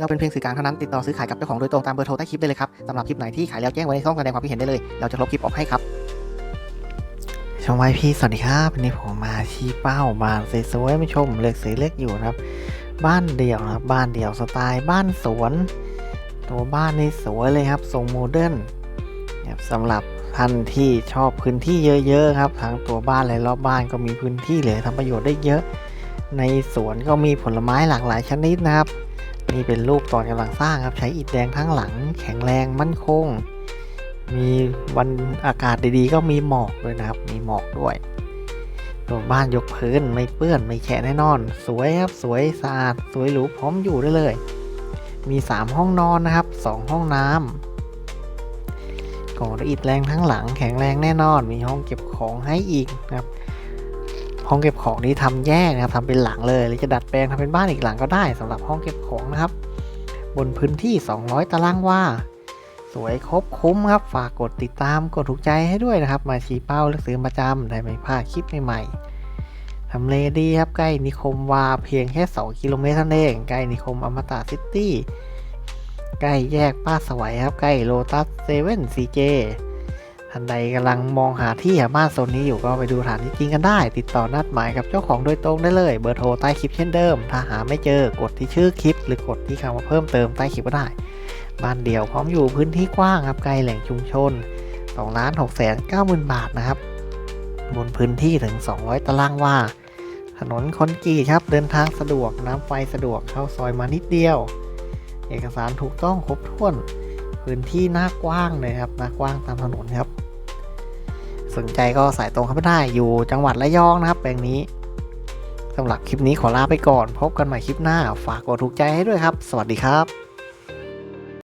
เราเป็นเพียงสื่อกลางเท่านั้นติดต่อซื้อขายกับเจ้าของโดยตรงตามเบอร์โทรใต้คลิปได้เลยครับสำหรับคลิปไหนที่ขายแล้วแจ้งไว้ในช่องแสดงความคิดเห็นได้เลย เราจะลบคลิปออกให้ครับชมไวพี่สวัสดีครับวันนี้ผมมาชี้เป้าบ้านสวยๆไม่ชมเลือกซื้อเลือกอยู่นะครับ บ้านเดี่ยวนะครับบ้านเดี่ยวสไตล์บ้านสวน ตัวบ้านนี่สวยเลยครับทรงโมเดิร์นสำหรับท่านที่ชอบพื้นที่เยอะๆครับทั้งตัวบ้านและรอบบ้านก็มีพื้นที่เหลือทำประโยชน์ได้เยอะ ในสวนก็มีผลไม้หลากหลายชนิดนะครับ นี่เป็นรูปตอนกำลังสร้างครับ ใช้อิฐแดงทั้งหลัง แข็งแรงมั่นคง มีวันอากาศดีๆ ก็มีหมอกด้วยนะครับ มีหมอกด้วยตัวบ้านยกพื้นไม่เปื้อนไม่แฉะแน่นอน สวยครับสวยสะอาดสวยหรูพร้อมอยู่ได้เลย มี 3 ห้องนอนนะครับ 2 ห้องน้ำก่อด้วยอิฐแรงทั้งหลังแข็งแรงแน่นอน มีห้องเก็บของให้อีกนะครับ ห้องเก็บของนี้ทำแยกนะครับทำเป็นหลังเลยหรือจะดัดแปลงทำเป็นบ้านอีกหลังก็ได้สำหรับห้องเก็บของนะครับ บนพื้นที่ 200 ตารางวาสวยครบคุ้มครับ ฝากกดติดตามกดถูกใจให้ด้วยนะครับ มาชี้เป้าเลือกซื้อประจำได้ไม่พลาดคลิปใหม่ๆทำเลดีครับใกล้นิคมวาเพียงแค่ 2 กิโลเมตรเท่านั้นเองใกล้นิคมอมตะซิตี้ใกล้แยกป้าสวัยครับ ใกล้โลตัสเซเว่นซีเจ ท่านใดกำลังมองหาที่หาบ้านโซนนี้อยู่ก็ไปดูสถานที่จริงกันได้ ติดต่อนัดหมายกับเจ้าของโดยตรงได้เลย เบอร์โทรใต้คลิปเช่นเดิม ถ้าหาไม่เจอกดที่ชื่อคลิป หรือกดที่คำว่าเพิ่มเติมใต้คลิปก็ได้ บ้านเดี่ยวพร้อมอยู่พื้นที่กว้างครับใกล้แหล่งชุมชน2ล้าน6แสน9หมื่นบาทนะครับ บนพื้นที่ถึง 200 ตารางวาถนนคอนกรีตครับเดินทางสะดวกน้ำไฟสะดวกเข้าซอยมานิดเดียว เอกสารถูกต้องครบถ้วน พื้นที่หน้ากว้างเลยครับหน้ากว้างตามถนนครับ สนใจก็สายตรงเข้าไปได้อยู่จังหวัดระยองนะครับ แปลงนี้สำหรับคลิปนี้ขอลาไปก่อน พบกันใหม่คลิปหน้า ฝากกดถูกใจให้ด้วยครับ สวัสดีครับ